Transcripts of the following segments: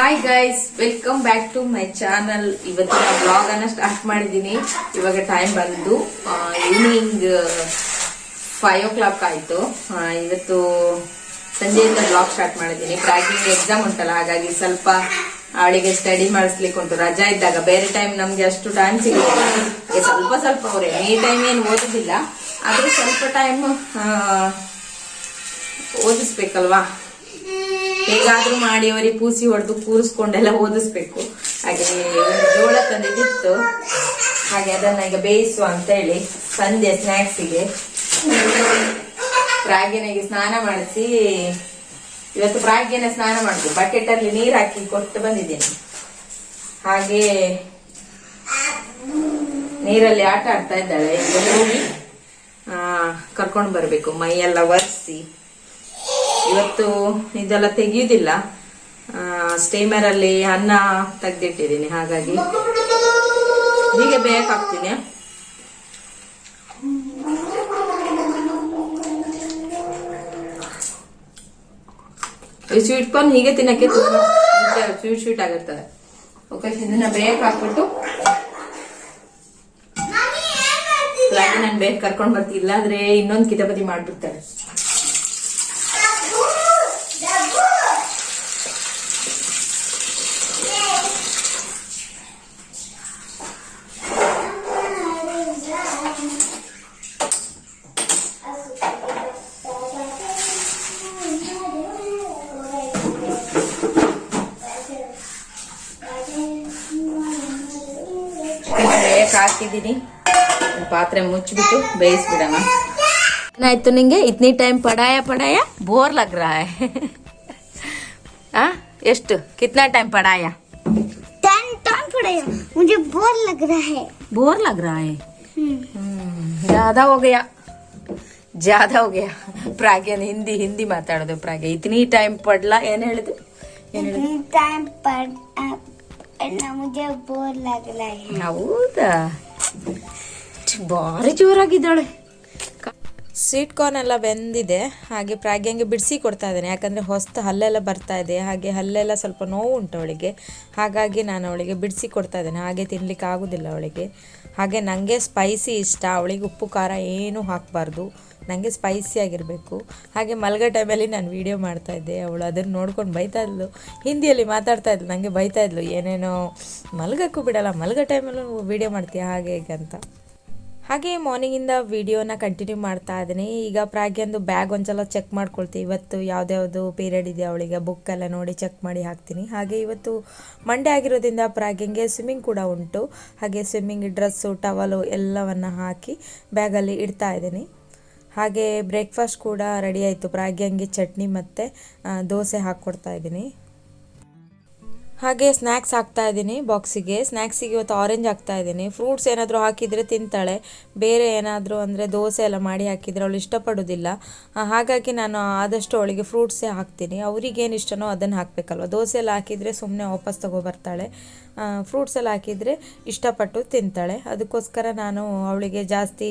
Hi guys welcome back to my channel ಇವತ್ತಿನ blog ಅನ್ನ start ಮಾಡಿದೀನಿ ಇವಾಗ ಟೈಮ್ ಬಂದು ಈವ್ನಿಂಗ್ ಫೈವ್ ಓ ಕ್ಲಾಕ್ ಆಯ್ತು. ಇವತ್ತು ಸಂಜೆಯಿಂದ ಬ್ಲಾಗ್ ಸ್ಟಾರ್ಟ್ ಮಾಡಿದ್ದೀನಿ. ಪ್ರಾಕ್ಟಿಂಗ್ ಎಕ್ಸಾಮ್ ಉಂಟಲ್ಲ, ಹಾಗಾಗಿ ಸ್ವಲ್ಪ ಅವಳಿಗೆ ಸ್ಟಡಿ ಮಾಡಿಸ್ಲಿಕ್ಕೆ ಉಂಟು. ರಜಾ ಇದ್ದಾಗ ಬೇರೆ ಟೈಮ್ ನಮ್ಗೆ ಅಷ್ಟು ಟೈಮ್ ಸಿಗಲಿಲ್ಲ ಸ್ವಲ್ಪ ಸ್ವಲ್ಪ ಅವರೇ, ಈ ಟೈಮ್ ಏನು ಓದೋದಿಲ್ಲ. ಆದ್ರೂ ಸ್ವಲ್ಪ ಟೈಮ್ ಓದಿಸ್ಬೇಕಲ್ವಾ? ಹೇಗಾದ್ರೂ ಮಾಡಿ ಅವರಿಗೆ ಪೂಸಿ ಹೊಡೆದು ಕೂರಿಸ್ಕೊಂಡೆಲ್ಲ ಓದಿಸ್ಬೇಕು. ಹಾಗೆ ಜೋಳ ತಂದಿದ್ದಿತ್ತು ಹಾಗೆ ಅದನ್ನ ಈಗ ಬೇಯಿಸುವ ಅಂತ ಹೇಳಿ ಸಂಜೆ ಸ್ನ್ಯಾಕ್ಸಿಗೆ ಪ್ರಾಗ್ಯನಿಗೆ ಸ್ನಾನ ಮಾಡಿಸಿ ಇವತ್ತು ಪ್ರಾಗ್ಯನ ಸ್ನಾನ ಮಾಡಿದ್ವಿ. ಬಕೆಟ್ ಅಲ್ಲಿ ನೀರ್ ಹಾಕಿ ಕೊಟ್ಟು ಬಂದಿದ್ದೇನೆ. ಹಾಗೆ ನೀರಲ್ಲಿ ಆಟ ಆಡ್ತಾ ಇದ್ದಾಳೆ. ಹೋಗಿ? ಆ, ಕರ್ಕೊಂಡು ಬರ್ಬೇಕು. ಎಲ್ಲ ಒರೆಸಿ. ಇವತ್ತು ಇದೆಲ್ಲ ತೆಗಿಯುವುದಿಲ್ಲ ಸ್ಟೀಮರ್ ಅಲ್ಲಿ ಅನ್ನ ತೆಗ್ದಿಟ್ಟಿದ್ದೀನಿ ಹಾಗಾಗಿ. ಹೀಗೆ ಬೇಕಾಗ್ತೀನಿ. ಈ ಸ್ವೀಟ್ ಕಾರ್ನ್ ಹೀಗೆ ತಿನ್ನಕ್ಕೆ ತುಂಬಾ ಸ್ವೀಟ್ ಸ್ವೀಟ್ ಆಗಿರ್ತದೆ. ಓಕೆ ಇದನ್ನ ಬೇಕ್ ಹಾಕ್ಬಿಟ್ಟು ನಾನು ಬೇಗ ಕರ್ಕೊಂಡ್ ಬರ್ತೀನಿ. ಇಲ್ಲಾಂದ್ರೆ ಇನ್ನೊಂದು ಕಿತಪತಿ ಮಾಡ್ಬಿಡ್ತಾಳೆ ಹಾಕಿದ್ದೀನಿ. ಪಾತ್ರೆ ಮುಚ್ಚಿಬಿಟ್ಟು ಬೇಯಿಸ್ಬಿಡೋಣ. ಏನಾಯ್ತು ನಿಂಗೆ? ಇತ್ನಿ ಟೈಮ್ ಪಡಾಯ ಪಡಾಯ? ಬೋರ್ ಲಗ್ ರಹ ಆ? ಎಷ್ಟು? ಕಿತ್ನಾ ಟೈಮ್ ಪಡಾಯ? मुझे ಬೋರ್ लग रहा है बोर लग रहा है ಹಿಂದಿ ಹಿಂದಿ ಮಾತಾಡೋದು ಪ್ರಾಗ್ಯ ಇತ್ನಿ ಟೈಮ್ ಪಡ್ಲಾ? ಏನ್ ಹೇಳಿದ್ರು ಟೈಮ್ ಹೇಳಿದೆ टाइम पर ना मुझे बोर लग रहा है ಹೌದಾ ಛ್, ಭಾರಿ ಜೋರಾಗಿದ್ದಾಳೆ ಸ್ವೀಟ್ ಕಾರ್ನ್ ಎಲ್ಲ ಬೆಂದಿದೆ ಹಾಗೆ ಪ್ರಾಗ್ಯಂಗೆ ಬಿಡಿಸಿ ಕೊಡ್ತಾ ಇದ್ದೇನೆ ಯಾಕಂದರೆ ಹೊಸ್ತು ಹಲ್ಲೆಲ್ಲ ಬರ್ತಾ ಇದೆ ಹಾಗೆ ಹಲ್ಲೆಲ್ಲ ಸ್ವಲ್ಪ ನೋವು ಉಂಟು ಅವಳಿಗೆ ಹಾಗಾಗಿ ನಾನು ಅವಳಿಗೆ ಬಿಡಿಸಿ ಕೊಡ್ತಾ ಇದ್ದೇನೆ ಹಾಗೆ ತಿನ್ಲಿಕ್ಕೆ ಆಗೋದಿಲ್ಲ ಅವಳಿಗೆ ಹಾಗೆ ನನಗೆ ಸ್ಪೈಸಿ ಇಷ್ಟ ಅವಳಿಗೆ ಉಪ್ಪು ಖಾರ ಏನೂ ಹಾಕಬಾರ್ದು ನನಗೆ ಸ್ಪೈಸಿ ಆಗಿರಬೇಕು. ಹಾಗೆ ಮಲಗೋ ಟೈಮಲ್ಲಿ ನಾನು ವೀಡಿಯೋ ಮಾಡ್ತಾ ಇದ್ದೆ. ಅವಳು ಅದನ್ನು ನೋಡ್ಕೊಂಡು ಬೈತಾ ಇದ್ಲು. ಹಿಂದಿಯಲ್ಲಿ ಮಾತಾಡ್ತಾ ಇದ್ಲು. ನನಗೆ ಬೈತಾ ಇದ್ಲು, ಏನೇನೋ ಮಲಗಕ್ಕೂ ಬಿಡಲ್ಲ, ಮಲಗೋ ಟೈಮಲ್ಲೂ ವೀಡಿಯೋ ಮಾಡ್ತೀಯ? ಹಾಗೆ ಹೀಗೆ ಅಂತ. ಹಾಗೆ ಮಾರ್ನಿಂಗಿಂದ ವಿಡಿಯೋನ ಕಂಟಿನ್ಯೂ ಮಾಡ್ತಾ ಇದ್ದೀನಿ. ಈಗ ಪ್ರಾಗ್ಯಂದು ಬ್ಯಾಗ್ ಒಂದ್ಸಲ ಚೆಕ್ ಮಾಡ್ಕೊಳ್ತೀವಿ ಇವತ್ತು ಯಾವುದ್ಯಾವುದು ಪೀರಿಯಡ್ ಇದೆ ಅವಳಿಗೆ? ಬುಕ್ ಎಲ್ಲ ನೋಡಿ ಚೆಕ್ ಮಾಡಿ ಹಾಕ್ತೀನಿ. ಹಾಗೆ ಇವತ್ತು ಮಂಡೇ ಆಗಿರೋದ್ರಿಂದ ಪ್ರಾಗ್ಯಂಗೆ ಸ್ವಿಮ್ಮಿಂಗ್ ಕೂಡ ಉಂಟು. ಹಾಗೆ ಸ್ವಿಮ್ಮಿಂಗ್ ಡ್ರೆಸ್ಸು ಟವಲು ಎಲ್ಲವನ್ನು ಹಾಕಿ ಬ್ಯಾಗಲ್ಲಿ ಇಡ್ತಾ ಇದ್ದೀನಿ. ಹಾಗೆ ಬ್ರೇಕ್ಫಾಸ್ಟ್ ಕೂಡ ರೆಡಿ ಆಯಿತು. ಅಂಗಿ ಚಟ್ನಿ ಮತ್ತು ದೋಸೆ ಹಾಕ್ಕೊಡ್ತಾ ಇದ್ದೀನಿ. ಹಾಗೆ ಸ್ನ್ಯಾಕ್ಸ್ ಹಾಕ್ತಾ ಇದ್ದೀನಿ ಬಾಕ್ಸಿಗೆ ಸ್ನ್ಯಾಕ್ಸಿಗೆ ಇವತ್ತು ಆರೆಂಜ್ ಹಾಕ್ತಾ ಇದ್ದೀನಿ. ಫ್ರೂಟ್ಸ್ ಏನಾದರೂ ಹಾಕಿದರೆ ತಿಂತಾಳೆ. ಬೇರೆ ಏನಾದರೂ ಅಂದರೆ ದೋಸೆ ಎಲ್ಲ ಮಾಡಿ ಹಾಕಿದರೆ ಅವಳು ಇಷ್ಟಪಡೋದಿಲ್ಲ. ಹಾಗಾಗಿ ನಾನು ಆದಷ್ಟು ಅವಳಿಗೆ ಫ್ರೂಟ್ಸೇ ಹಾಕ್ತೀನಿ. ಅವ್ರಿಗೇನು ಇಷ್ಟನೋ ಅದನ್ನು ಹಾಕಬೇಕಲ್ವ? ದೋಸೆ ಎಲ್ಲ ಹಾಕಿದರೆ ಸುಮ್ಮನೆ ವಾಪಸ್ ತೊಗೊಬರ್ತಾಳೆ ಫ್ರೂಟ್ಸ್ ಎಲ್ಲ ಹಾಕಿದರೆ ಇಷ್ಟಪಟ್ಟು ತಿಂತಾಳೆ. ಅದಕ್ಕೋಸ್ಕರ ನಾನು ಅವಳಿಗೆ ಜಾಸ್ತಿ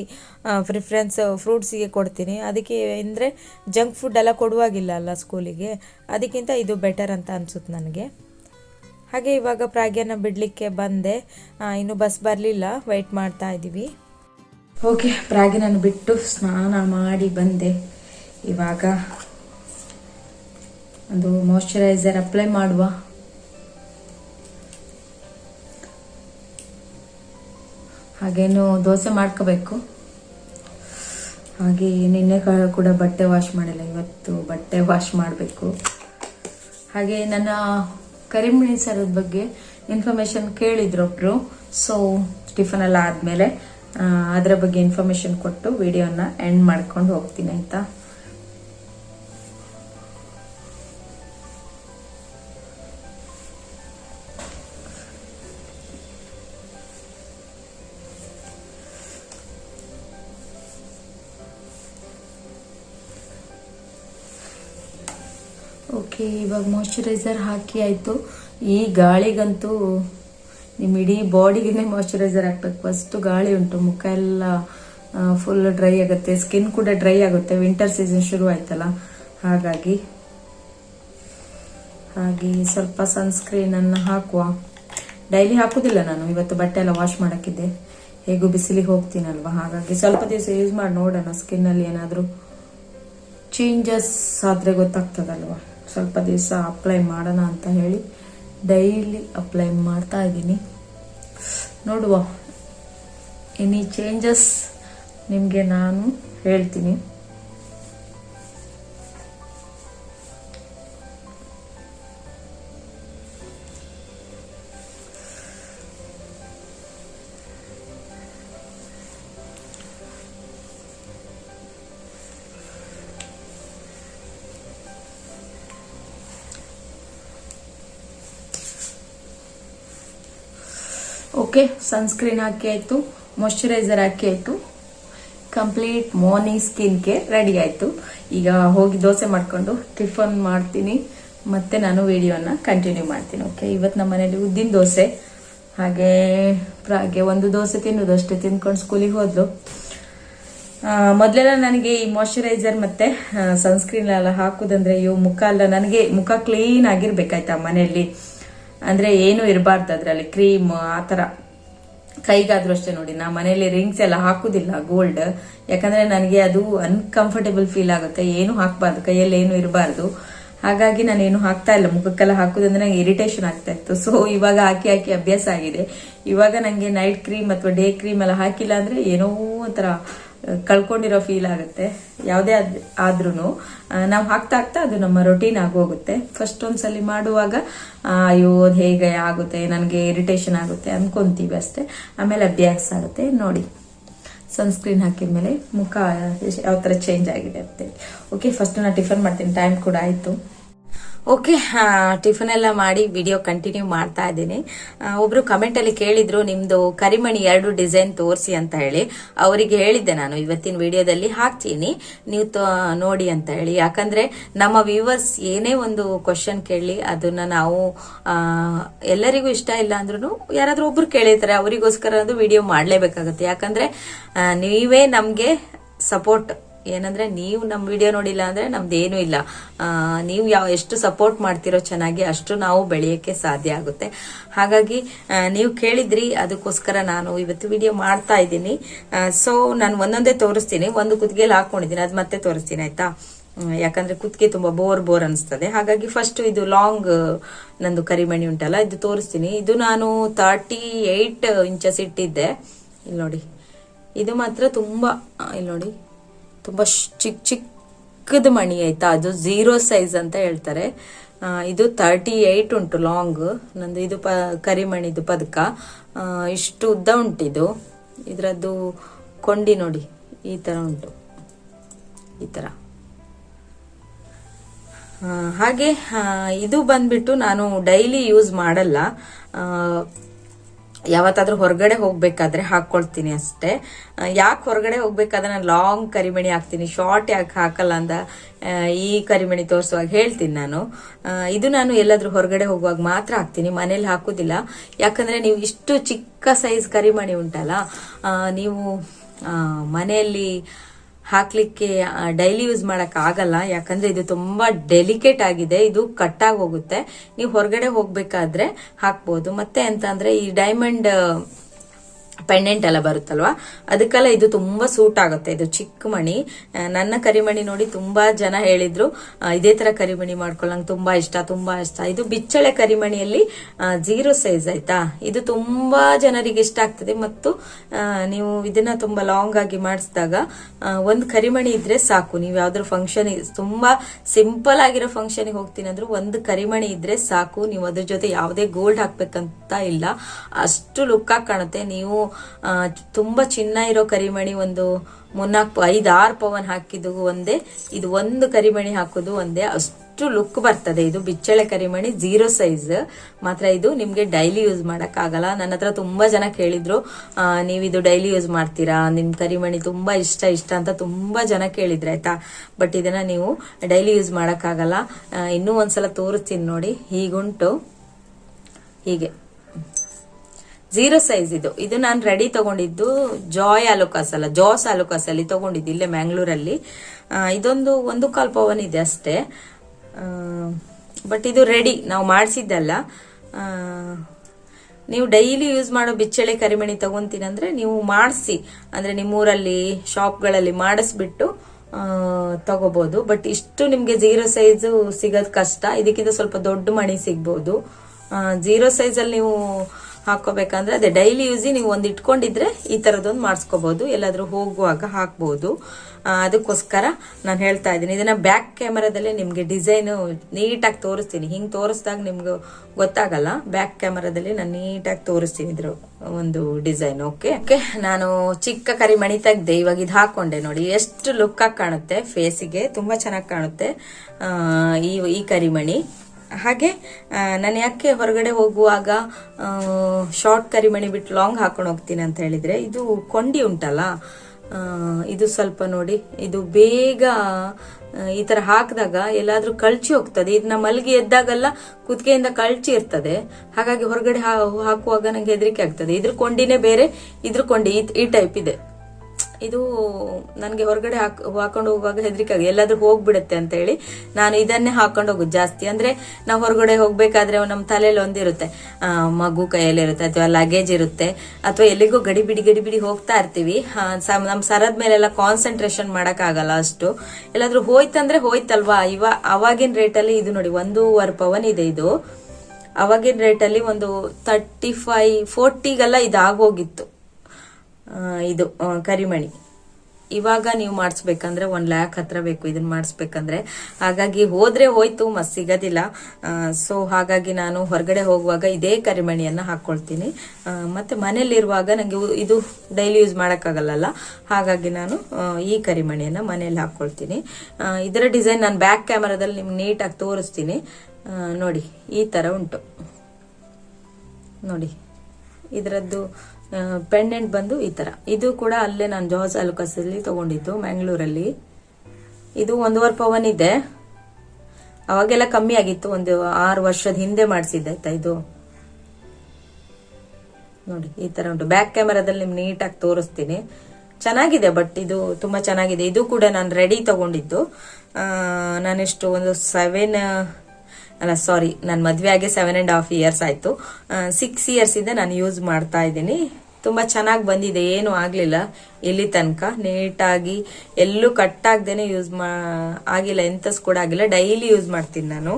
ಪ್ರಿಫ್ರೆನ್ಸ್ ಫ್ರೂಟ್ಸಿಗೆ ಕೊಡ್ತೀನಿ. ಅದಕ್ಕೆ ಅಂದರೆ ಜಂಕ್ ಫುಡ್ ಎಲ್ಲ ಕೊಡುವಾಗಿಲ್ಲ ಅಲ್ಲ ಸ್ಕೂಲಿಗೆ ಅದಕ್ಕಿಂತ ಇದು ಬೆಟರ್ ಅಂತ ಅನಿಸುತ್ತೆ ನನಗೆ. ಹಾಗೆ ಇವಾಗ ಪ್ರಾಗ್ಯನ ಬಿಡಲಿಕ್ಕೆ ಬಂದೆ. ಇನ್ನು ಬಸ್ ಬರಲಿಲ್ಲ. ವೆಯ್ಟ್ ಮಾಡ್ತಾ ಇದ್ದೀವಿ. ಓಕೆ ಪ್ರಾಗಿನನ್ನು ಬಿಟ್ಟು ಸ್ನಾನ ಮಾಡಿ ಬಂದೆ. ಇವಾಗ ಒಂದು ಮಾಯಶ್ಚರೈಸರ್ ಅಪ್ಲೈ ಮಾಡುವ. ಹಾಗೇನು ದೋಸೆ ಮಾಡ್ಕೋಬೇಕು. ಹಾಗೆ ನಿನ್ನೆ ಕೂಡ ಬಟ್ಟೆ ವಾಶ್ ಮಾಡಿಲ್ಲ. ಇವತ್ತು ಬಟ್ಟೆ ವಾಶ್ ಮಾಡಬೇಕು. ಹಾಗೆ ನನ್ನ ಕರಿಮಣಿ ಸರದ ಬಗ್ಗೆ ಇನ್ಫಾರ್ಮೇಶನ್ ಕೇಳಿದ್ರು ಒಬ್ರು. ಸೊ ಟಿಫನ್ ಎಲ್ಲ ಆದ್ಮೇಲೆ ಅದರ ಬಗ್ಗೆ ಇನ್ಫಾರ್ಮೇಶನ್ ಕೊಟ್ಟು ವಿಡಿಯೋನ ಎಂಡ್ ಮಾಡ್ಕೊಂಡು ಹೋಗ್ತೀನಿ ಆಯ್ತಾ? ಓಕೆ ಇವಾಗ ಮಾಯಶ್ಚರೈಸರ್ ಹಾಕಿ ಆಯಿತು. ಈ ಗಾಳಿಗಂತೂ ನಿಮ್ಮ ಇಡೀ ಬಾಡಿಗೆ ಮಾಯಶ್ಚರೈಸರ್ ಹಾಕ್ಬೇಕು. ಫಸ್ಟು ಗಾಳಿ ಉಂಟು, ಮುಖ ಎಲ್ಲ ಫುಲ್ ಡ್ರೈ ಆಗುತ್ತೆ. ಸ್ಕಿನ್ ಕೂಡ ಡ್ರೈ ಆಗುತ್ತೆ. ವಿಂಟರ್ ಸೀಸನ್ ಶುರು ಆಯ್ತಲ್ಲ? ಹಾಗಾಗಿ, ಹಾಗೆ ಸ್ವಲ್ಪ ಸನ್ಸ್ಕ್ರೀನನ್ನು ಹಾಕುವ. ಡೈಲಿ ಹಾಕುದಿಲ್ಲ ನಾನು. ಇವತ್ತು ಬಟ್ಟೆ ಎಲ್ಲ ವಾಶ್ ಮಾಡೋಕ್ಕಿದ್ದೆ. ಹೇಗೂ ಬಿಸಿಲಿಗೆ ಹೋಗ್ತೀನಲ್ವ? ಹಾಗಾಗಿ ಸ್ವಲ್ಪ ದಿವಸ ಯೂಸ್ ಮಾಡಿ ನೋಡೋಣ. ಸ್ಕಿನ್ನಲ್ಲಿ ಏನಾದರೂ ಚೇಂಜಸ್ ಆದರೆ ಗೊತ್ತಾಗ್ತದಲ್ವಾ? ಸ್ವಲ್ಪ ದಿವಸ ಅಪ್ಲೈ ಮಾಡೋಣ ಅಂತ ಹೇಳಿ ಡೈಲಿ ಅಪ್ಲೈ ಮಾಡ್ತಾ ಇದ್ದೀನಿ. ನೋಡುವ. ಎನಿ ಚೇಂಜಸ್ ನಿಮಗೆ ನಾನು ಹೇಳ್ತೀನಿ. ಓಕೆ ಸನ್ಸ್ಕ್ರೀನ್ ಹಾಕಿ ಆಯಿತು ಮಾಯಶ್ಚರೈಸರ್ ಹಾಕಿ ಆಯಿತು. Complete morning skin care ready ಆಯ್ತು. ಈಗ ಹೋಗಿ ದೋಸೆ ಮಾಡ್ಕೊಂಡು ಟಿಫನ್ ಮಾಡ್ತೀನಿ. ಮತ್ತೆ ನಾನು ವಿಡಿಯೋನ ಕಂಟಿನ್ಯೂ ಮಾಡ್ತೀನಿ ಓಕೆ ಇವತ್ತು ನಮ್ಮ ಮನೇಲಿ ಉದ್ದಿನ ದೋಸೆ. ಹಾಗೆ ಪ್ರಾಗೆ ಒಂದು ದೋಸೆ ತಿನ್ನೋದು ಅಷ್ಟೇ, ತಿನ್ಕೊಂಡು ಸ್ಕೂಲಿಗೆ ಹೋದ್ಲು. ಮೊದ್ಲೆಲ್ಲ ನನಗೆ ಈ ಮಾಯಶ್ಚರೈಸರ್ ಮತ್ತೆ ಸನ್ಸ್ಕ್ರೀನ್ ಎಲ್ಲ ಹಾಕೋದಂದ್ರೆ ಇವು ಮುಖ ಎಲ್ಲ ನನಗೆ ಮುಖ ಕ್ಲೀನ್ ಆಗಿರ್ಬೇಕಾಯ್ತಾ ಮನೆಯಲ್ಲಿ ಅಂದ್ರೆ ಏನು ಇರಬಾರ್ದು ಅದ್ರಲ್ಲಿ. ಕ್ರೀಮ್, ಆ ತರ ಕೈಗಾದ್ರೂ ಅಷ್ಟೇ ನೋಡಿ. ನಾ ಮನೆಯಲ್ಲಿ ರಿಂಗ್ಸ್ ಎಲ್ಲ ಹಾಕುದಿಲ್ಲ, ಗೋಲ್ಡ್. ಯಾಕಂದ್ರೆ ನನಗೆ ಅದು ಅನ್ಕಂಫರ್ಟೇಬಲ್ ಫೀಲ್ ಆಗುತ್ತೆ. ಏನು ಹಾಕಬಾರ್ದು. ಕೈಯಲ್ಲಿ ಏನು ಇರಬಾರ್ದು. ಹಾಗಾಗಿ ನಾನು ಏನು ಹಾಕ್ತಾ ಇಲ್ಲ. ಮುಖಕ್ಕೆಲ್ಲ ಹಾಕುದಂದ್ರೆ ನಂಗೆ ಇರಿಟೇಷನ್ ಆಗ್ತಾ ಇತ್ತು. ಸೊ ಇವಾಗ ಹಾಕಿ ಹಾಕಿ ಅಭ್ಯಾಸ ಆಗಿದೆ. ಇವಾಗ ನಂಗೆ ನೈಟ್ ಕ್ರೀಮ್ ಅಥವಾ ಡೇ ಕ್ರೀಮ್ ಎಲ್ಲ ಹಾಕಿಲ್ಲ ಅಂದ್ರೆ ಏನೋ ಒಂಥರ ಕಳ್ಕೊಂಡಿರೋ ಫೀಲ್ ಆಗುತ್ತೆ. ಯಾವುದೇ ಆದ್ರೂ ನಾವು ಹಾಕ್ತಾ ಹಾಕ್ತಾ ಅದು ನಮ್ಮ ರೊಟೀನ್ ಆಗೋಗುತ್ತೆ. ಫಸ್ಟ್ ಒಂದ್ಸಲಿ ಮಾಡುವಾಗ ಅಯ್ಯೋ, ಅದು ಹೇಗೆ ಆಗುತ್ತೆ, ನನಗೆ ಇರಿಟೇಷನ್ ಆಗುತ್ತೆ ಅನ್ಕೊಂತೀವಿ ಅಷ್ಟೇ. ಆಮೇಲೆ ಅಭ್ಯಾಸ ಆಗುತ್ತೆ. ನೋಡಿ ಸನ್ಸ್ಕ್ರೀನ್ ಹಾಕಿದ್ಮೇಲೆ ಮುಖ ಯಾವ ಥರ ಚೇಂಜ್ ಆಗಿದೆ ಅಂತೇಳಿ. ಓಕೆ ಫಸ್ಟ್ ನಾನು ಟಿಫನ್ ಮಾಡ್ತೀನಿ. ಟೈಮ್ ಕೂಡ ಆಯಿತು. ಓಕೆ ಟಿಫನ್ ಎಲ್ಲ ಮಾಡಿ ವಿಡಿಯೋ ಕಂಟಿನ್ಯೂ ಮಾಡ್ತಾ ಇದ್ದೀನಿ. ಒಬ್ರು ಕಮೆಂಟ್ ಅಲ್ಲಿ ಕೇಳಿದ್ರು, ನಿಮ್ದು ಕರಿಮಣಿ ಎರಡು ಡಿಸೈನ್ ತೋರಿಸಿ ಅಂತ ಹೇಳಿ. ಅವರಿಗೆ ಹೇಳಿದ್ದೆ ನಾನು, ಇವತ್ತಿನ ವಿಡಿಯೋದಲ್ಲಿ ಹಾಕ್ತೀನಿ, ನೀವು ನೋಡಿ ಅಂತ ಹೇಳಿ. ಯಾಕಂದ್ರೆ ನಮ್ಮ ವ್ಯೂವರ್ಸ್ ಏನೇ ಒಂದು ಕ್ವಶನ್ ಕೇಳಿ, ಅದನ್ನ ನಾವು ಎಲ್ಲರಿಗೂ ಇಷ್ಟ ಇಲ್ಲ ಅಂದ್ರೂ ಯಾರಾದ್ರೂ ಒಬ್ರು ಕೇಳಿರ್ತಾರೆ, ಅವರಿಗೋಸ್ಕರ ಅದು ವಿಡಿಯೋ ಮಾಡಲೇಬೇಕಾಗುತ್ತೆ. ಯಾಕಂದ್ರೆ ನೀವೇ ನಮಗೆ ಸಪೋರ್ಟ್ ಏನಂದ್ರೆ ನೀವು ನಮ್ಮ ವಿಡಿಯೋ ನೋಡಿಲ್ಲ ಅಂದ್ರೆ ನಮ್ದೇನು ಇಲ್ಲ. ನೀವು ಯಾವ ಎಷ್ಟು ಸಪೋರ್ಟ್ ಮಾಡ್ತಿರೋ ಚೆನ್ನಾಗಿ ಅಷ್ಟು ನಾವು ಬೆಳೆಯಕ್ಕೆ ಸಾಧ್ಯ ಆಗುತ್ತೆ. ಹಾಗಾಗಿ ನೀವು ಕೇಳಿದ್ರಿ, ಅದಕ್ಕೋಸ್ಕರ ನಾನು ಇವತ್ತು ವಿಡಿಯೋ ಮಾಡ್ತಾ ಇದ್ದೀನಿ. ಸೊ ನಾನು ಒಂದೊಂದೇ ತೋರಿಸ್ತೀನಿ. ಒಂದು ಕುತ್ತಿಗೆಯಲ್ಲಿ ಹಾಕೊಂಡಿದ್ದೀನಿ, ಅದು ಮತ್ತೆ ತೋರಿಸ್ತೀನಿ, ಆಯ್ತಾ? ಯಾಕಂದ್ರೆ ಕುತ್ತಿಗೆ ತುಂಬಾ ಬೋರ್ ಬೋರ್ ಅನಿಸ್ತದೆ. ಹಾಗಾಗಿ ಫಸ್ಟ್ ಇದು ಲಾಂಗ್ ನಂದು ಕರಿಮಣಿ ಉಂಟಲ್ಲ, ಇದು ತೋರಿಸ್ತೀನಿ. ಇದು ನಾನು ತರ್ಟಿ ಏಯ್ಟ್ ಇಂಚಸ್ ಇಟ್ಟಿದ್ದೆ. ಇಲ್ಲಿ ನೋಡಿ. ಇದು ಮಾತ್ರ ತುಂಬಾ ಇಲ್ಲಿ ನೋಡಿ. ತುಂಬಾ ಚಿಕ್ಕ ಚಿಕ್ಕದ ಮಣಿ ಆಯ್ತಾ? ಅದು ಝೀರೋ ಸೈಜ್ ಅಂತ ಹೇಳ್ತಾರೆ. ಇದು ತರ್ಟಿ ಏಯ್ಟ್ ಉಂಟು ಲಾಂಗ್ ನಂದು ಇದು ಪ ಕರಿಮಣಿದು ಪದಕ. ಇಷ್ಟು ಉದ್ದ ಉಂಟಿದು ಇದರದ್ದು ಕೊಂಡಿ ನೋಡಿ, ಈ ತರ ಉಂಟು. ಈ ತರ. ಹಾಗೆ ಇದು ಬಂದ್ಬಿಟ್ಟು ನಾನು ಡೈಲಿ ಯೂಸ್ ಮಾಡಲ್ಲ. ಯಾವತ್ತಾದ್ರೂ ಹೊರಗಡೆ ಹೋಗ್ಬೇಕಾದ್ರೆ ಹಾಕೊಳ್ತೀನಿ ಅಷ್ಟೇ. ಯಾಕೆ ಹೊರಗಡೆ ಹೋಗ್ಬೇಕಾದ್ರೆ ನಾನು ಲಾಂಗ್ ಕರಿಮಣಿ ಹಾಕ್ತೀನಿ. ಶಾರ್ಟ್ ಯಾಕೆ ಹಾಕಲ್ಲ ಅಂತ ಈ ಕರಿಮಣಿ ತೋರಿಸುವಾಗ ಹೇಳ್ತೀನಿ ನಾನು. ಇದು ನಾನು ಎಲ್ಲಾದ್ರೂ ಹೊರಗಡೆ ಹೋಗುವಾಗ ಮಾತ್ರ ಹಾಕ್ತೀನಿ. ಮನೇಲಿ ಹಾಕುದಿಲ್ಲ. ಯಾಕಂದ್ರೆ ನೀವು ಇಷ್ಟು ಚಿಕ್ಕ ಸೈಜ್ ಕರಿಮಣಿ ಉಂಟಲ್ಲ ನೀವು ಮನೆಯಲ್ಲಿ ಹಾಕ್ಲಿಕ್ಕೆ ಡೈಲಿ ಯೂಸ್ ಮಾಡಕ್ ಆಗಲ್ಲ. ಯಾಕಂದ್ರೆ ಇದು ತುಂಬಾ ಡೆಲಿಕೇಟ್ ಆಗಿದೆ. ಇದು ಕಟ್ ಆಗಿ ಹೋಗುತ್ತೆ. ನೀವು ಹೊರಗಡೆ ಹೋಗ್ಬೇಕಾದ್ರೆ ಹಾಕ್ಬೋದು. ಮತ್ತೆ ಎಂತ ಅಂದ್ರೆ ಈ ಡೈಮಂಡ್ ಪೆಂಡೆಂಟ್ ಎಲ್ಲ ಬರುತ್ತಲ್ವಾ? ಅದಕ್ಕೆಲ್ಲ ಇದು ತುಂಬಾ ಸೂಟ್ ಆಗುತ್ತೆ. ಇದು ಚಿಕ್ಕ ಮಣಿ ನನ್ನ ಕರಿಮಣಿ ನೋಡಿ ತುಂಬಾ ಜನ ಹೇಳಿದ್ರು. ಇದೇ ತರ ಕರಿಮಣಿ ಮಾಡ್ಕೊಳ್ಳಂಗೆ ತುಂಬಾ ಇಷ್ಟ ತುಂಬಾ ಇಷ್ಟ. ಇದು ಬಿಚ್ಚಳೆ ಕರಿಮಣಿಯಲ್ಲಿ ಜೀರೋ ಸೈಜ್ ಆಯ್ತಾ? ಇದು ತುಂಬಾ ಜನರಿಗೆ ಇಷ್ಟ ಆಗ್ತದೆ. ಮತ್ತು ನೀವು ಇದನ್ನ ತುಂಬಾ ಲಾಂಗ್ ಆಗಿ ಮಾಡಿಸಿದಾಗ ಒಂದು ಕರಿಮಣಿ ಇದ್ರೆ ಸಾಕು. ನೀವು ಯಾವ್ದಾದ್ರು ಫಂಕ್ಷನ್ ತುಂಬಾ ಸಿಂಪಲ್ ಆಗಿರೋ ಫಂಕ್ಷನ್ಗೆ ಹೋಗ್ತೀನಿ ಅಂದ್ರೆ ಒಂದು ಕರಿಮಣಿ ಇದ್ರೆ ಸಾಕು. ನೀವು ಅದ್ರ ಜೊತೆ ಯಾವುದೇ ಗೋಲ್ಡ್ ಹಾಕ್ಬೇಕಂತ ಇಲ್ಲ. ಅಷ್ಟು ಲುಕ್ ಆಗಿ ಕಾಣುತ್ತೆ. ನೀವು ತುಂಬಾ ಚಿನ್ನ ಇರೋ ಕರಿಮಣಿ ಒಂದು ಮುನ್ನಾಲ್ಕು ಐದು ಆರು ಪವನ್ ಹಾಕಿದ್ದು ಒಂದೇ. ಇದು ಒಂದು ಕರಿಮಣಿ ಹಾಕೋದು ಒಂದೇ. ಅಷ್ಟು ಲುಕ್ ಬರ್ತದೆ. ಇದು ಬಿಚ್ಚಳೆ ಕರಿಮಣಿ ಜೀರೋ ಸೈಜ್ ಮಾತ್ರ ಇದು ನಿಮ್ಗೆ ಡೈಲಿ ಯೂಸ್ ಮಾಡೋಕ್ಕಾಗಲ್ಲ. ನನ್ನ ಹತ್ರ ತುಂಬಾ ಜನ ಕೇಳಿದ್ರು ನೀವಿದು ಡೈಲಿ ಯೂಸ್ ಮಾಡ್ತೀರಾ? ನಿಮ್ ಕರಿಮಣಿ ತುಂಬಾ ಇಷ್ಟ ಇಷ್ಟ ಅಂತ ತುಂಬಾ ಜನ ಕೇಳಿದ್ರೆ, ಆಯ್ತಾ? ಬಟ್ ಇದನ್ನ ನೀವು ಡೈಲಿ ಯೂಸ್ ಮಾಡೋಕ್ಕಾಗಲ್ಲ. ಇನ್ನೂ ಒಂದ್ಸಲ ತೋರಿಸ್ತೀನಿ ನೋಡಿ. ಹೀಗುಂಟು. ಹೀಗೆ. ಝೀರೋ ಸೈಜ್ ಇದು. ಇದು ನಾನು ರೆಡಿ ತಗೊಂಡಿದ್ದು ಜಾಯ್ ಅಲೋಕಾಸ್ ಅಲ್ಲ. ಜಾಸ್ ಅಲೋಕಾಸ್ ಅಲ್ಲಿ ತಗೊಂಡಿದ್ದು ಇಲ್ಲೇ ಮ್ಯಾಂಗ್ಳೂರಲ್ಲಿ ಇದೊಂದು ಒಂದು ಕಾಲ್ ಪವನ್ ಇದೆ ಅಷ್ಟೇ. ಬಟ್ ಇದು ರೆಡಿ ನಾವು ಮಾಡಿಸಿದ್ದಲ್ಲ. ನೀವು ಡೈಲಿ ಯೂಸ್ ಮಾಡೋ ಬಿಚ್ಚಳೆ ಕರಿಮಣಿ ತಗೊಂತೀನಿ ಅಂದ್ರೆ ನೀವು ಮಾಡಿಸಿ. ಅಂದ್ರೆ ನಿಮ್ಮೂರಲ್ಲಿ ಶಾಪ್ಗಳಲ್ಲಿ ಮಾಡಿಸ್ಬಿಟ್ಟು ತಗೋಬಹುದು ಬಟ್ ಇಷ್ಟು ನಿಮ್ಗೆ ಜೀರೋ ಸೈಜು ಸಿಗೋದು ಕಷ್ಟ. ಇದಕ್ಕಿಂತ ಸ್ವಲ್ಪ ದೊಡ್ಡ ಮಣಿ ಸಿಗ್ಬೋದು. ಜೀರೋ ಸೈಜಲ್ಲಿ ನೀವು ಹಾಕೋಬೇಕಂದ್ರೆ ಅದೇ ಡೈಲಿ ಯೂಸಿ ನೀವು ಒಂದು ಇಟ್ಕೊಂಡಿದ್ರೆ ಈ ತರದೊಂದು ಮಾಡಿಸ್ಕೋಬಹುದು ಎಲ್ಲಾದ್ರೂ ಹೋಗುವಾಗ ಹಾಕ್ಬೋದು. ಅದಕ್ಕೋಸ್ಕರ ನಾನು ಹೇಳ್ತಾ ಇದ್ದೀನಿ. ಇದನ್ನ ಬ್ಯಾಕ್ ಕ್ಯಾಮರಾದಲ್ಲೇ ನಿಮಗೆ ಡಿಸೈನ್ ನೀಟಾಗಿ ತೋರಿಸ್ತೀನಿ. ಹಿಂಗ್ ತೋರಿಸ್ದಾಗ ನಿಮ್ಗೆ ಗೊತ್ತಾಗಲ್ಲ. ಬ್ಯಾಕ್ ಕ್ಯಾಮರಾದಲ್ಲಿ ನಾನು ನೀಟಾಗಿ ತೋರಿಸ್ತೀನಿ ಇದ್ರ ಒಂದು ಡಿಸೈನ್ ಓಕೆ ಓಕೆ ನಾನು ಚಿಕ್ಕ ಕರಿಮಣಿ ತೆಗ್ದೆ. ಇವಾಗ ಇದು ಹಾಕೊಂಡೆ ನೋಡಿ. ಎಷ್ಟು ಲುಕ್ ಆಗಿ ಕಾಣುತ್ತೆ. ಫೇಸಿಗೆ ತುಂಬಾ ಚೆನ್ನಾಗಿ ಕಾಣುತ್ತೆ. ಈ ಈ ಕರಿಮಣಿ ಹಾಗೆ ನಾನು ಯಾಕೆ ಹೊರಗಡೆ ಹೋಗುವಾಗ ಶಾರ್ಟ್ ಕರಿಮಣಿ ಬಿಟ್ಟು ಲಾಂಗ್ ಹಾಕೊಂಡು ಹೋಗ್ತೀನಿ ಅಂತ ಹೇಳಿದರೆ, ಇದು ಕೊಂಡಿ ಉಂಟಲ್ಲ ಇದು ಸ್ವಲ್ಪ ನೋಡಿ, ಇದು ಬೇಗ ಈ ಥರ ಹಾಕಿದಾಗ ಎಲ್ಲಾದರೂ ಕಳಚಿ ಹೋಗ್ತದೆ. ಇದನ್ನ ಮಲಗಿ ಎದ್ದಾಗೆಲ್ಲ ಕುತ್ತಿಗೆಯಿಂದ ಕಳಚಿ ಇರ್ತದೆ. ಹಾಗಾಗಿ ಹೊರಗಡೆ ಹಾಕುವಾಗ ನನಗೆ ಹೆದರಿಕೆ ಆಗ್ತದೆ. ಇದ್ರ ಕೊಂಡಿನೇ ಬೇರೆ, ಇದ್ರ ಕೊಂಡಿ, ಈ ಟೈಪ್ ಇದೆ. ಇದು ನನಗೆ ಹೊರಗಡೆ ಹಾಕ್, ಹಾಕೊಂಡು ಹೋಗುವಾಗ ಹೆದರಿಕೆ ಆಗಿ, ಎಲ್ಲಾದ್ರೂ ಹೋಗ್ಬಿಡುತ್ತೆ ಅಂತ ಹೇಳಿ ನಾನು ಇದನ್ನೇ ಹಾಕೊಂಡು ಹೋಗುದು ಜಾಸ್ತಿ. ಅಂದ್ರೆ ನಾವು ಹೊರಗಡೆ ಹೋಗ್ಬೇಕಾದ್ರೆ ನಮ್ಮ ತಲೆಯಲ್ಲಿ ಒಂದಿರುತ್ತೆ. ಮಗು ಕೈಯಲ್ಲಿ ಇರುತ್ತೆ ಅಥವಾ ಲಗೇಜ್ ಇರುತ್ತೆ. ಅಥವಾ ಎಲ್ಲಿಗೋ ಗಡಿಬಿಡಿ ಗಡಿಬಿಡಿ ಹೋಗ್ತಾ ಇರ್ತೀವಿ. ನಮ್ಮ ಸರದ ಮೇಲೆಲ್ಲ ಕಾನ್ಸಂಟ್ರೇಷನ್ ಮಾಡಕ್ ಆಗಲ್ಲ ಅಷ್ಟು. ಎಲ್ಲಾದ್ರೂ ಹೋಯ್ತಂದ್ರೆ ಹೋಯ್ತಲ್ವಾ? ಇವ, ಅವಾಗಿನ ರೇಟಲ್ಲಿ ಇದು ನೋಡಿ, ಒಂದೂವರೆ ಪವನ್ ಇದೆ ಇದು. ಅವಾಗಿನ ರೇಟಲ್ಲಿ ಒಂದು ತರ್ಟಿ ಫೈವ್ ಫೋರ್ಟಿಗೆಲ್ಲ ಇದಾಗೋಗಿತ್ತು ಇದು ಕರಿಮಣಿ. ಇವಾಗ ನೀವು ಮಾಡಿಸ್ಬೇಕಂದ್ರೆ ಒನ್ ಲ್ಯಾಕ್ ಹತ್ರ ಬೇಕು ಇದನ್ನ ಮಾಡಿಸ್ಬೇಕಂದ್ರೆ. ಹಾಗಾಗಿ ಹೋದ್ರೆ ಹೋಯ್ತು ಮತ್ ಸಿಗೋದಿಲ್ಲ ಸೊ ಹಾಗಾಗಿ ನಾನು ಹೊರಗಡೆ ಹೋಗುವಾಗ ಇದೇ ಕರಿಮಣಿಯನ್ನ ಹಾಕ್ಕೊಳ್ತೀನಿ ಮತ್ತೆ ಮನೇಲಿರುವಾಗ ನನಗೆ ಇದು ಡೈಲಿ ಯೂಸ್ ಮಾಡೋಕ್ಕಾಗಲ್ಲ ಹಾಗಾಗಿ ನಾನು ಈ ಕರಿಮಣಿಯನ್ನ ಮನೇಲಿ ಹಾಕ್ಕೊಳ್ತೀನಿ ಇದರ ಡಿಸೈನ್ ನಾನು ಬ್ಯಾಕ್ ಕ್ಯಾಮರಾದಲ್ಲಿ ನಿಮ್ಗೆ ನೀಟಾಗಿ ತೋರಿಸ್ತೀನಿ. ನೋಡಿ, ಈ ತರ ಉಂಟು. ನೋಡಿ, ಇದರದ್ದು ಪೆಂಡೆಂಟ್ ಬಂದು ಈ ತರ. ಇದು ಕೂಡ ಅಲ್ಲೇ ನಾನು ಜಾಸ್ ಅಲುಕಸ್ ಅಲ್ಲಿ ತಗೊಂಡಿದ್ದು ಮ್ಯಾಂಗ್ಳೂರಲ್ಲಿ ಇದು ಒಂದೂವರೆ ಪವನ್ ಇದೆ. ಅವಾಗೆಲ್ಲ ಕಮ್ಮಿ ಆಗಿತ್ತು, ಒಂದು ಆರು ವರ್ಷದ ಹಿಂದೆ ಮಾಡಿಸಿದ್ದೆ, ಆಯ್ತಾ ಇದು? ನೋಡಿ, ಈ ತರ ಉಂಟು. ಬ್ಯಾಕ್ ಕ್ಯಾಮರಾದಲ್ಲಿ ನಿಮ್ಗೆ ನೀಟಾಗಿ ತೋರಿಸ್ತೀನಿ. ಚೆನ್ನಾಗಿದೆ ಬಟ್ ಇದು ತುಂಬಾ ಚೆನ್ನಾಗಿದೆ. ಇದು ಕೂಡ ನಾನು ರೆಡಿ ತಗೊಂಡಿದ್ದು. ನಾನೆಷ್ಟು ಒಂದು ಸೆವೆನ್ ಅಲ್ಲ ಸಾರಿ ನನ್ನ ಮದುವೆ ಆಗಿ ಸೆವೆನ್ ಆ್ಯಂಡ್ ಹಾಫ್ ಇಯರ್ಸ್ ಆಯ್ತು. ಸಿಕ್ಸ್ ಇಯರ್ಸ್ ಇಂದ ನಾನು ಯೂಸ್ ಮಾಡ್ತಾ ಇದ್ದೀನಿ. ತುಂಬಾ ಚೆನ್ನಾಗಿ ಬಂದಿದೆ, ಏನು ಆಗಲಿಲ್ಲ. ಇಲ್ಲಿ ತನಕ? ನೀಟಾಗಿ, ಎಲ್ಲೂ ಕಟ್ ಆಗದೇನೆ ಯೂಸ್ ಮಾ, ಆಗಿಲ್ಲ, ಎಂತಸ್ ಕೂಡ ಆಗಿಲ್ಲ. ಡೈಲಿ ಯೂಸ್ ಮಾಡ್ತೀನಿ ನಾನು.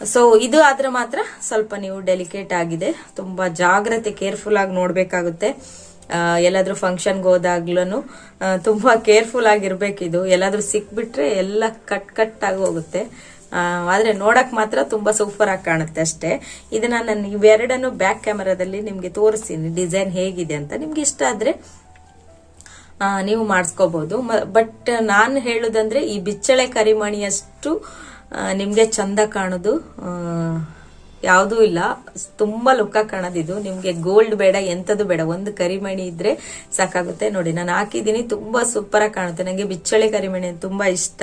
ಸೊ ಇದು ಆದ್ರೆ ಮಾತ್ರ ಸ್ವಲ್ಪ ನೀವು ಡೆಲಿಕೇಟ್ ಆಗಿದೆ. ತುಂಬಾ ಜಾಗ್ರತೆ ಕೇರ್ಫುಲ್ ಆಗಿ ನೋಡ್ಬೇಕಾಗುತ್ತೆ. ಎಲ್ಲಾದ್ರೂ ಫಂಕ್ಷನ್ಗೆ ಹೋದಾಗ್ಲೂ ತುಂಬಾ ಕೇರ್ಫುಲ್ ಆಗಿರ್ಬೇಕು ಇದು ಎಲ್ಲಾದ್ರೂ ಸಿಕ್ಬಿಟ್ರೆ ಎಲ್ಲ ಕಟ್ ಕಟ್ ಆಗಿ ಹೋಗುತ್ತೆ. ಆದ್ರೆ ನೋಡಕ್ಕೆ ಮಾತ್ರ ತುಂಬಾ ಸೂಪರ್ ಆಗಿ ಕಾಣುತ್ತೆ ಅಷ್ಟೇ. ಇದನ್ನ ನಾನು ಇವೆರಡನ್ನು ಬ್ಯಾಕ್ ಕ್ಯಾಮರಾದಲ್ಲಿ ನಿಮಗೆ ತೋರಿಸ್ತೀನಿ ಡಿಸೈನ್ ಹೇಗಿದೆ ಅಂತ. ನಿಮ್ಗೆ ಇಷ್ಟ ಆದ್ರೆ ನೀವು ಮಾಡಿಸ್ಕೋಬಹುದು ಬಟ್ ನಾನು ಹೇಳೋದಂದ್ರೆ ಈ ಬಿಚ್ಚಳೆ ಕರಿಮಣಿಯಷ್ಟು ನಿಮಗೆ ಚಂದ ಕಾಣೋದು. ಯಾವುದೂ ಇಲ್ಲ. ತುಂಬಾ ಲುಕ್ಕ ಕಾಣೋದಿದು ನಿಮಗೆ ಗೋಲ್ಡ್ ಬೇಡ ಎಂಥದ್ದು ಬೇಡ. ಒಂದು ಕರಿಮಣಿ ಇದ್ರೆ ಸಾಕಾಗುತ್ತೆ. ನೋಡಿ, ನಾನು ಹಾಕಿದ್ದೀನಿ, ತುಂಬಾ ಸೂಪರ್ ಆಗಿ ಕಾಣುತ್ತೆ. ನನಗೆ ಬಿಚ್ಚಳೆ ಕರಿಮಣಿ ತುಂಬ ಇಷ್ಟ.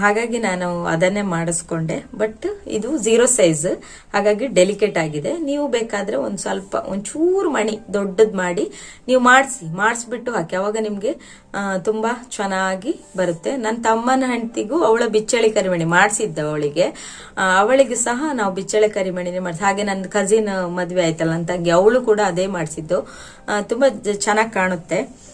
ಹಾಗಾಗಿ ನಾನು ಅದನ್ನೇ ಮಾಡಿಸ್ಕೊಂಡೆ. ಬಟ್ ಇದು ಝೀರೋ ಸೈಜ್ ಹಾಗಾಗಿ ಡೆಲಿಕೇಟ್ ಆಗಿದೆ. ನೀವು ಬೇಕಾದ್ರೆ ಒಂದು ಸ್ವಲ್ಪ, ಒಂಚೂರು ಮಣಿ ದೊಡ್ಡದ್ ಮಾಡಿ ನೀವು ಮಾಡಿಸಿ, ಮಾಡಿಸ್ಬಿಟ್ಟು ಹಾಕಿ. ಅವಾಗ ನಿಮ್ಗೆ ತುಂಬಾ ಚೆನ್ನಾಗಿ ಬರುತ್ತೆ. ನನ್ನ ತಮ್ಮನ ಹೆಂಡತಿಗೂ ಅವಳ ಬಿಚ್ಚಳಿ ಕರಿಮಣಿ ಮಾಡಿಸಿದ್ದ ಅವಳಿಗೆ. ಅವಳಿಗೆ ಸಹ ನಾವು ಬಿಚ್ಚಳೆ ಕರಿಮಣಿನೇ ಮಾಡಿಸಿ. ಹಾಗೆ ನನ್ನ ಕಸಿನ್ ಮದ್ವೆ ಆಯ್ತಲ್ಲ ಅಂತ ಅವಳು ಕೂಡ ಅದೇ ಮಾಡಿಸಿದ್ದು. ತುಂಬಾ ಚೆನ್ನಾಗಿ ಕಾಣುತ್ತೆ.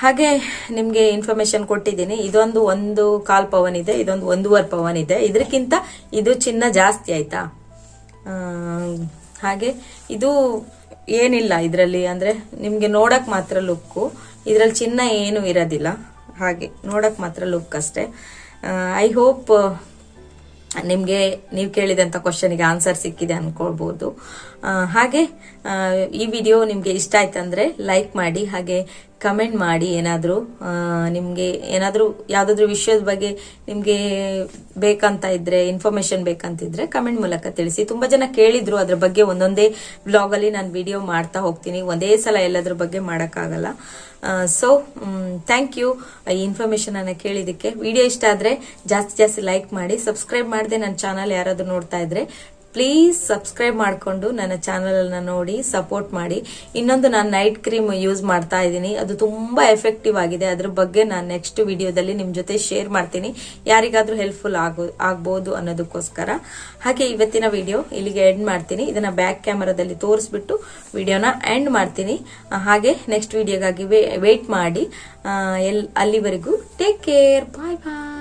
ಹಾಗೆ ನಿಮ್ಗೆ ಇನ್ಫಾರ್ಮೇಶನ್ ಕೊಟ್ಟಿದ್ದೀನಿ. ಇದೊಂದು ಒಂದು ಕಾಲ್ ಪವನ್ ಇದೆ ಇದೊಂದು ಒಂದೂವರೆ ಪವನ್ ಇದೆ. ಇದಕ್ಕಿಂತ ಇದು ಚಿನ್ನ ಜಾಸ್ತಿ ಆಯ್ತಾ? ಹಾಗೆ ಇದು ಏನಿಲ್ಲ ಇದರಲ್ಲಿ ಅಂದ್ರೆ ನಿಮ್ಗೆ ನೋಡಕ್ ಮಾತ್ರ ಲುಕ್ಕು ಇದರಲ್ಲಿ ಚಿನ್ನ ಏನು ಇರೋದಿಲ್ಲ. ಹಾಗೆ ನೋಡಕ್ ಮಾತ್ರ ಲುಕ್ ಅಷ್ಟೇ. ಐ ಹೋಪ್ ನಿಮಗೆ ನೀವು ಕೇಳಿದಂಥ ಕ್ವಶನಿಗೆ ಆನ್ಸರ್ ಸಿಕ್ಕಿದೆ ಅನ್ಕೊಳ್ಬೋದು. ಆ, ಹಾಗೆ ಈ ವಿಡಿಯೋ ನಿಮಗೆ ಇಷ್ಟ ಆಯ್ತಂದ್ರೆ ಲೈಕ್ ಮಾಡಿ, ಹಾಗೆ ಕಮೆಂಟ್ ಮಾಡಿ ಏನಾದರೂ ನಿಮಗೆ ಏನಾದರೂ ಯಾವುದಾದ್ರೂ ವಿಷಯದ ಬಗ್ಗೆ ನಿಮಗೆ ಬೇಕಂತ ಇದ್ರೆ ಇನ್ಫಾರ್ಮೇಶನ್ ಬೇಕಂತಿದ್ರೆ ಕಮೆಂಟ್ ಮೂಲಕ ತಿಳಿಸಿ. ತುಂಬ ಜನ ಕೇಳಿದ್ರು ಅದ್ರ ಬಗ್ಗೆ, ಒಂದೊಂದೇ ಬ್ಲಾಗ್ ಅಲ್ಲಿ ನಾನು ವಿಡಿಯೋ ಮಾಡ್ತಾ ಹೋಗ್ತೀನಿ. ಒಂದೇ ಸಲ ಎಲ್ಲದ್ರ ಬಗ್ಗೆ ಮಾಡೋಕ್ಕಾಗಲ್ಲ. ಸೊ ಥ್ಯಾಂಕ್ ಯು ಈ ಇನ್ಫಾರ್ಮೇಶನ್ ಅನ್ನ ಕೇಳಿದಕ್ಕೆ ವಿಡಿಯೋ ಇಷ್ಟ ಆದ್ರೆ ಜಾಸ್ತಿ ಜಾಸ್ತಿ ಲೈಕ್ ಮಾಡಿ ಸಬ್ಸ್ಕ್ರೈಬ್ ಮಾಡದೆ ನನ್ನ ಚಾನಲ್ ಯಾರಾದರೂ ನೋಡ್ತಾ ಇದ್ರೆ ಪ್ಲೀಸ್ ಸಬ್ಸ್ಕ್ರೈಬ್ ಮಾಡಿಕೊಂಡು ನನ್ನ ಚಾನಲನ್ನು ನೋಡಿ ಸಪೋರ್ಟ್ ಮಾಡಿ. ಇನ್ನೊಂದು ನಾನು ನೈಟ್ ಕ್ರೀಮ್ ಯೂಸ್ ಮಾಡ್ತಾ ಇದ್ದೀನಿ. ಅದು ತುಂಬ ಎಫೆಕ್ಟಿವ್ ಆಗಿದೆ. ಅದ್ರ ಬಗ್ಗೆ ನಾನು ನೆಕ್ಸ್ಟ್ ವಿಡಿಯೋದಲ್ಲಿ ನಿಮ್ಮ ಜೊತೆ ಶೇರ್ ಮಾಡ್ತೀನಿ. ಯಾರಿಗಾದ್ರೂ ಹೆಲ್ಪ್ಫುಲ್ ಆಗೋ, ಆಗ್ಬೋದು ಅನ್ನೋದಕ್ಕೋಸ್ಕರ. ಹಾಗೆ ಇವತ್ತಿನ ವಿಡಿಯೋ ಇಲ್ಲಿಗೆ ಎಂಡ್ ಮಾಡ್ತೀನಿ. ಇದನ್ನ ಬ್ಯಾಕ್ ಕ್ಯಾಮರಾದಲ್ಲಿ ತೋರಿಸ್ಬಿಟ್ಟು ವಿಡಿಯೋನ ಎಂಡ್ ಮಾಡ್ತೀನಿ. ಹಾಗೆ ನೆಕ್ಸ್ಟ್ ವಿಡಿಯೋಗಾಗಿ ವೇಟ್ ಮಾಡಿ. ಅಲ್ಲಿವರೆಗೂ ಟೇಕ್ ಕೇರ್ ಬಾಯ್ ಬಾಯ್